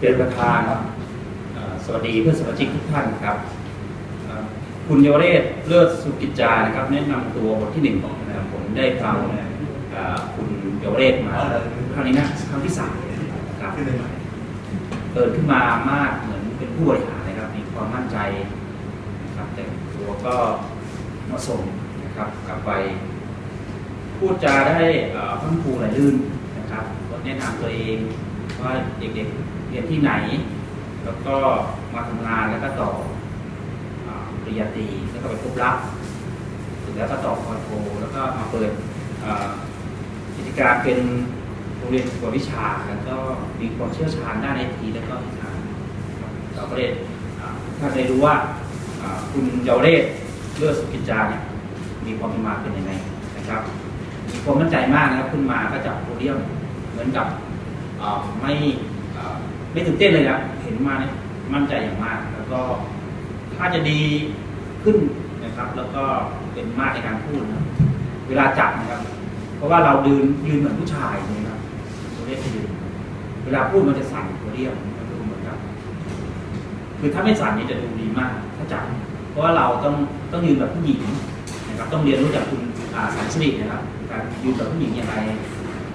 เป็นประธานเอ่อสวัสดีเพื่อนสมาชิกทุกท่านครับเอ่อคุณเยาวเรศเลิศสุกิจจานะครับ แนะนำตัวบทที่หนึ่งของนะครับผมได้ฟังเอ่อคุณเยาวเรศมาครั้งนี้นะครั้งที่สามครับเปิดขึ้นมามากเหมือนเป็นผู้บริหารนะครับ มีความมั่นใจนะครับแต่งตัวก็เหมาะสมนะครับกลับไปพูดจาได้เอ่อพรั่งพรูไหลลื่นนะครับก็แนะนำตัวเอง ว่าเด็กๆเรียนที่ไหน แล้วก็มาทำงานแล้วก็ต่อปริญญาตรีแล้วก็ไปพบรักเสร็จแล้วก็ต่อพอโทแล้วก็มาเปิดกิจการเป็นโรงเรียนกวดวิชา แล้วก็มีความเชี่ยวชาญด้านไอทีแล้วก็วิชารับเราก็ได้อ่าถ้าได้รู้ว่าคุณเยาวเรศเลือดสุกิจจาเนี่ยมีความเป็นมาเป็นยังไงนะครับมีความมั่นใจมากนะครับขึ้นมาก็จับโพเดียมเหมือนกับ ไม่ไม่ตื่นเต้นเลยนะเห็นมาเนี่ยมั่นใจอย่างมาก แล้วก็ถ้าจะดีขึ้นนะครับ แล้วก็เป็นมากในการพูดนะเวลาจับนะครับ เพราะว่าเรายืนยืนเหมือนผู้ชายนะครับตัวเรียกยืนเวลาพูดมันจะสั่นโพเดียมมันดูเหมือนกับคือถ้าไม่สั่นนี่จะดูดีมาก ถ้าจับ เพราะว่าเราต้องต้องยืนแบบผู้หญิงนะครับต้องเรียนรู้จากคุณอ่าสายสิรินะครับการยืนแบบผู้หญิงอย่างไร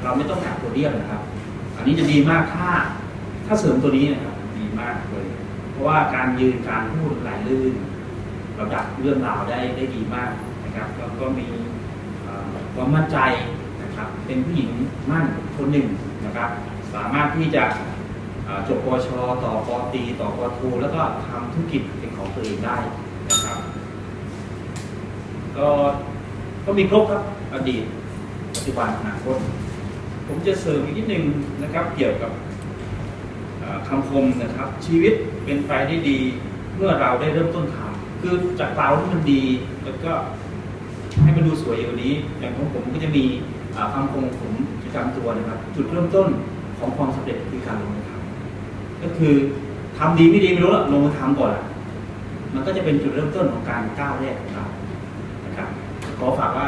เราไม่ต้องจับโพเดียมนะครับ อันนี้จะดีมากถ้า ถ้าเสริมตัวนี้นะครับดีมากเลย เพราะว่าการยืนการพูดไหลลื่นเราดักเรื่องราวได้ได้ดีมากนะครับแล้วก็มีความมั่นใจนะครับ เป็นผู้หญิงมั่นคนหนึ่งนะครับ สามารถที่จะจบปชต่อปอตีต่อปอโทแล้วก็ทำธุรกิจเป็นของตัวเองได้นะครับ ก็ก็มีครบครับอดีต ปัจจุบันอนาคต ผมจะเสริมอีกนิดนึงนะครับ เกี่ยวกับคำคมนะครับ ชีวิตเป็นไปได้ดี เมื่อเราได้เริ่มต้นทำคือจากเราที่มันดีแล้วก็ให้มันดูสวยอย่างนี้ อย่างของผมก็จะมีคำคมผมประจำตัวนะครับ จุดเริ่มต้นของความสำเร็จคือการลงมือทำก็คือทำดีไม่ดีไม่รู้ละลงมือทำก่อนละมันก็จะเป็นจุดเริ่มต้นของการก้าวแรกของเรานะครับขอฝากว่า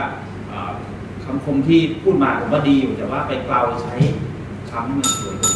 คำคมที่พูดมาผมว่าดีอยู่แต่ว่าไปเกลาใช้คำที่มันสวยกว่า